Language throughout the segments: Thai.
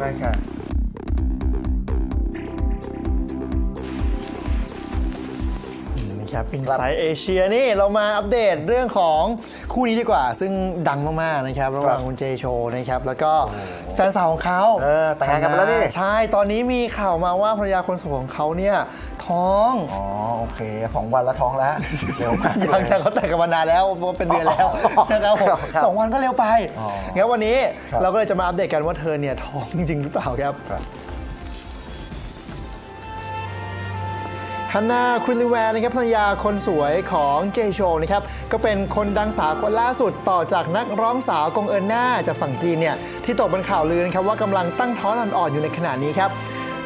ได้ค่ะนะครับอินไซต์เอเชียนี่เรามาอัปเดตเรื่องของคู่นี้ดีกว่า ซึ่งดังมากๆนะครับระหว่างคุณเจโชนะครับแล้วก็แฟนสาวของเขาเออแต่งงานกันไปแล้วนี่ใช่ตอนนี้มีข่าวมาว่าภรรยาคนสวยของเขาเนี่ย ท้อง อ๋อโอเคสองวันแล้วท้องแล้วเร็วมากยังแต่เขาแต่งกันมานานแล้วเพราะว่าเป็นเดือนแล้วอ๋อนะครับผมครับสองวันก็เร็วไปอ๋องั้นวันนี้ครับ เราก็เลยจะมาอัปเดตกันว่าเธอเนี่ยท้องจริงหรือเปล่าครับครับ ฮันนาควินลิแวร์นะครับภรรยาคนสวยของเจโชนะครับก็เป็นคนดังสาวคนล่าสุดต่อจากนักร้องสาวกงเอิญหน้าจากฝั่งจีนเนี่ยที่ตกเป็นข่าวลือนะครับว่ากำลังตั้งท้องอ่อนๆอยู่ในขณะนี้ครับ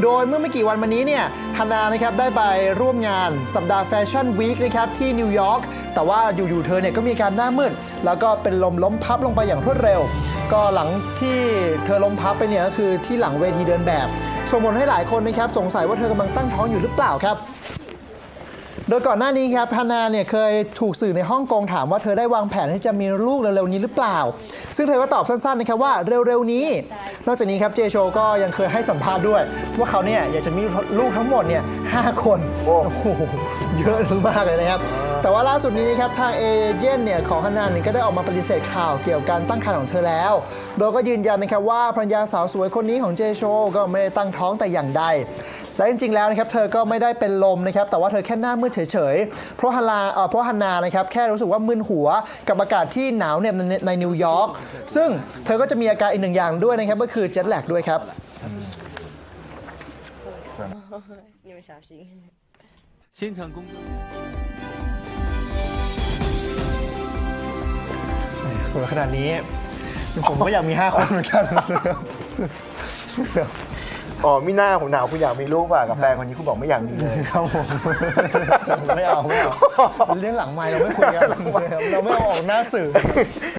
โดยเมื่อไม่กี่วันมานี้เนี่ยฮานานะครับได้ไปร่วมงานสัปดาห์แฟชั่นวีคนะครับที่นิวยอร์กแต่ว่าอยู่ๆเธอเนี่ยก็มีการหน้ามืด แล้วก็เป็นลมล้มพับลงไปอย่างรวดเร็ว ก็หลังที่เธอล้มพับไปเนี่ยก็คือที่หลังเวทีเดินแบบส่งผลให้หลายคนนะครับสงสัยว่าเธอกำลังตั้งท้องอยู่หรือเปล่าครับ ดยก่อนหน้านี้ครับฮานาเนี่ยเคยถูกสื่อในฮ่องกงถามว่าเธอได้วางแผนที่จะมีลูกเร็วๆนี้หรือเปล่า ซึ่งเธอก็ตอบสั้นๆนะครับว่าเร็วๆนี้ นอกจากนี้ครับเจโชก็ยังเคยให้สัมภาษณ์ด้วย ว่าเขาเนี่ยอยากจะมีลูกทั้งหมดเนี่ยห้าคนโอ้โห เยอะมากเลยนะครับ แต่ว่าล่าสุดนี้นะครับทางเอเจนต์เนี่ยของฮานาเนี่ยก็ได้ออกมาปฏิเสธข่าวเกี่ยวกับการตั้งครรภ์ของเธอแล้ว โดยก็ยืนยันนะครับว่าภรรยาสาวสวยคนนี้ของเจโชก็ไม่ได้ตั้งท้องแต่อย่างใด และจริงๆ แล้วนะครับเธอก็ไม่ได้เป็นลมนะครับแต่ว่าเธอแค่หน้ามืดเฉยๆ เพราะฮันนาเอ่อเพราะฮันนานะครับแค่รู้สึกว่ามึนหัวกับอากาศที่หนาวเหน็บในในนิวยอร์กซึ่งเธอก็จะมีอาการอีกหนึ่งอย่างด้วยนะครับก็คือเจ็ตแลกด้วยครับ 你们小心。 现场公告。 สวยขนาดนี้ ผมก็อยากมี 5 คนเหมือนกัน อ๋อมีหน้าผมหนาวคุณอยากมีลูกป่ะกับแฟนคนนี้คุณบอกไม่อยากมีเลย ครับผม ไม่เอาไม่เอาเรื่องหลังไมค์เราไม่คุยกันเราไม่เอาออกหน้าสื่อ